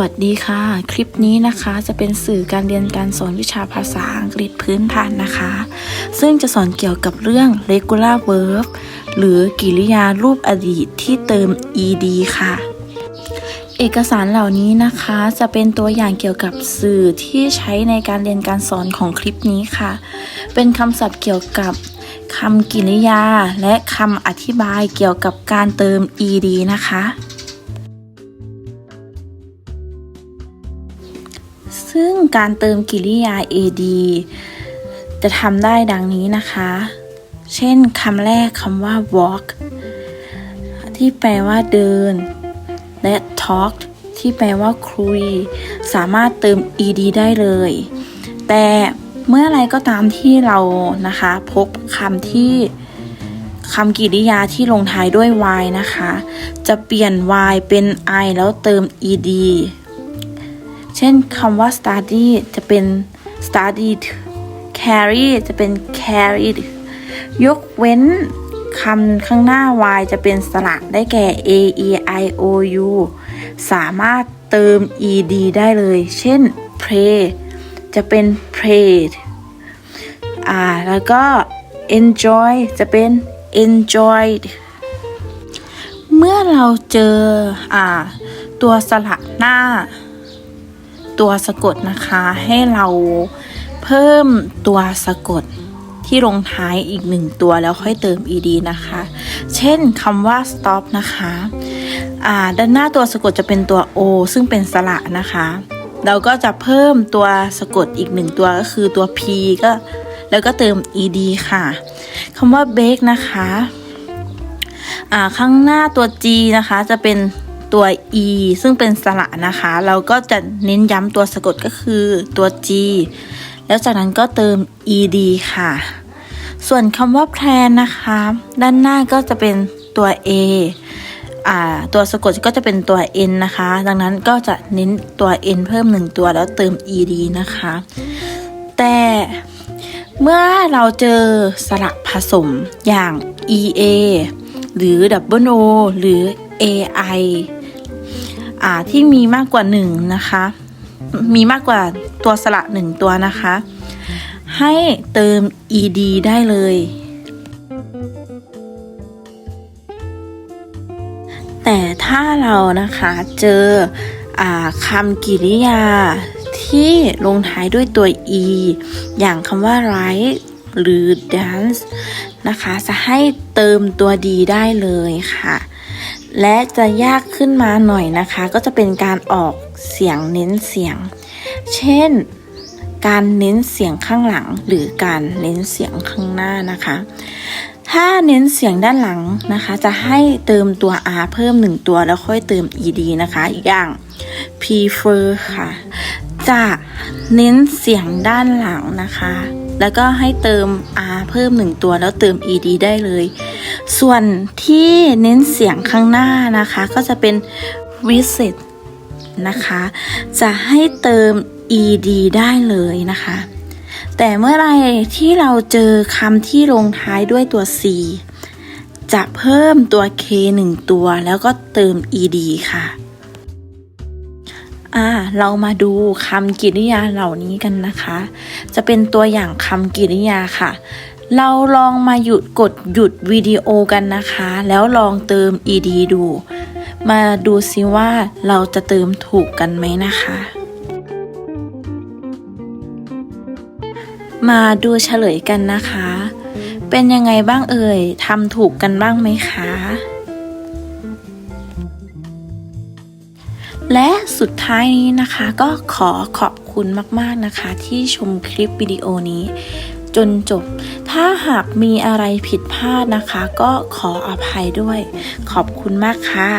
วัสดีค่ะ คลิปนี้นะคะจะเป็นสื่อการเรียนการสอนวิชาภาษาอังกฤษพื้นฐานนะคะ ซึ่งจะสอนเกี่ยวกับเรื่อง regular verb หรือกิริยารูปอดีตที่เติม ed ค่ะ เอกสารเหล่านี้นะคะจะเป็นตัวอย่างเกี่ยวกับสื่อที่ใช้ในการเรียนการสอนของคลิปนี้ค่ะ เป็นคำศัพท์เกี่ยวกับคำกริยาและคำอธิบายเกี่ยวกับการเติม ed นะคะ ซึ่งการเติมกริยา ad จะทำได้ดังนี้นะคะ เช่นคำแรกคำว่า walk ที่แปลว่าเดิน และ talk ที่แปลว่าคุย สามารถเติม ed ได้เลย แต่เมื่อไรก็ตามที่เรานะคะ พบคำที่คำกริยาที่ลงท้ายด้วย y นะคะ จะเปลี่ยน y เป็น i แล้วเติม ed เช่นคำว่า study จะเป็น studied carry จะเป็น carried ยกเว้นคำข้างหน้า y จะเป็นสระได้แก่ a e i o u สามารถเติม ed ได้เลย เช่น pray จะเป็น prayed อ่า แล้วก็ enjoy จะเป็น enjoyed เมื่อเราเจอ อ่า ตัวสระหน้า ตัวสะกดนะคะ ให้เราเพิ่มตัวสะกดที่ลงท้ายอีกหนึ่งตัวแล้วค่อยเติม ed นะคะ เช่นคำว่า stop นะคะด้านหน้าตัวสะกดจะเป็นตัว o ซึ่งเป็นสระนะคะ เราก็จะเพิ่มตัวสะกดอีกหนึ่งตัวก็คือตัว p ก็แล้วก็เติม ed ค่ะคำว่า bake นะคะข้างหน้าตัว g นะคะจะเป็น ตัว e ซึ่งเป็นสระนะคะ เราก็จะเน้นย้ำตัวสะกดก็คือตัว g แล้วจากนั้นก็เติม ed ค่ะ ส่วนคำว่า plan นะคะ ด้านหน้าก็จะเป็นตัว a อ่าตัวสะกดก็จะเป็นตัว n นะคะ ดังนั้นก็จะเน้นตัว n เพิ่มหนึ่งตัวแล้วเติม ed นะคะ แต่เมื่อเราเจอสระผสมอย่าง ea หรือ double o หรือ ai ที่มีมากกว่าหนึ่งนะคะมีมากกว่าตัวสระหนึ่งตัวนะคะ ให้เติม ed ได้เลย แต่ถ้าเรานะคะเจออคำกริยาที่ลงท้ายด้วยตัว e อย่างคำว่า write หรือ dance นะคะ จะให้เติมตัวดีได้เลยค่ะ และจะยากขึ้นมาหน่อยนะคะ ก็จะเป็นการออกเสียงเน้นเสียง เช่น การเน้นเสียงข้างหลัง หรือการเน้นเสียงข้างหน้านะคะ ถ้าเน้นเสียงด้านหลังนะคะ จะให้เติมตัว r เพิ่มหนึ่งตัวแล้วค่อยเติม ed นะคะอย่าง prefer ค่ะ จะเน้นเสียงด้านหลังนะคะ แล้วก็ให้เติม r เพิ่มหนึ่งตัวแล้วเติม ed ได้เลย ส่วนที่เน้นเสียงข้างหน้านะคะ ก็จะเป็น visit นะคะ จะให้เติม ed ได้เลยนะคะ แต่เมื่อไรที่เราเจอคำที่ลงท้ายด้วยตัว c จะเพิ่มตัว k หนึ่งตัวแล้วก็เติม ed ค่ะ อ่าเรามาดูคำกริยาเหล่านี้กันนะคะ จะเป็นตัวอย่างคำกริยาค่ะ เราลองมาหยุดกดหยุดวิดีโอกันนะคะ แล้วลองเติม ed ดู มาดูซิว่าเราจะเติมถูกกันไหมนะคะ มาดูเฉลยกันนะคะ เป็นยังไงบ้างเอ่ยทำถูกกันบ้างไหมคะ และสุดท้ายนี้นะคะก็ขอขอบคุณมากๆนะคะ ที่ชมคลิปวิดีโอนี้ จนจบ ถ้าหากมีอะไรผิดพลาดนะคะ ก็ขออภัยด้วย ขอบคุณมากค่ะ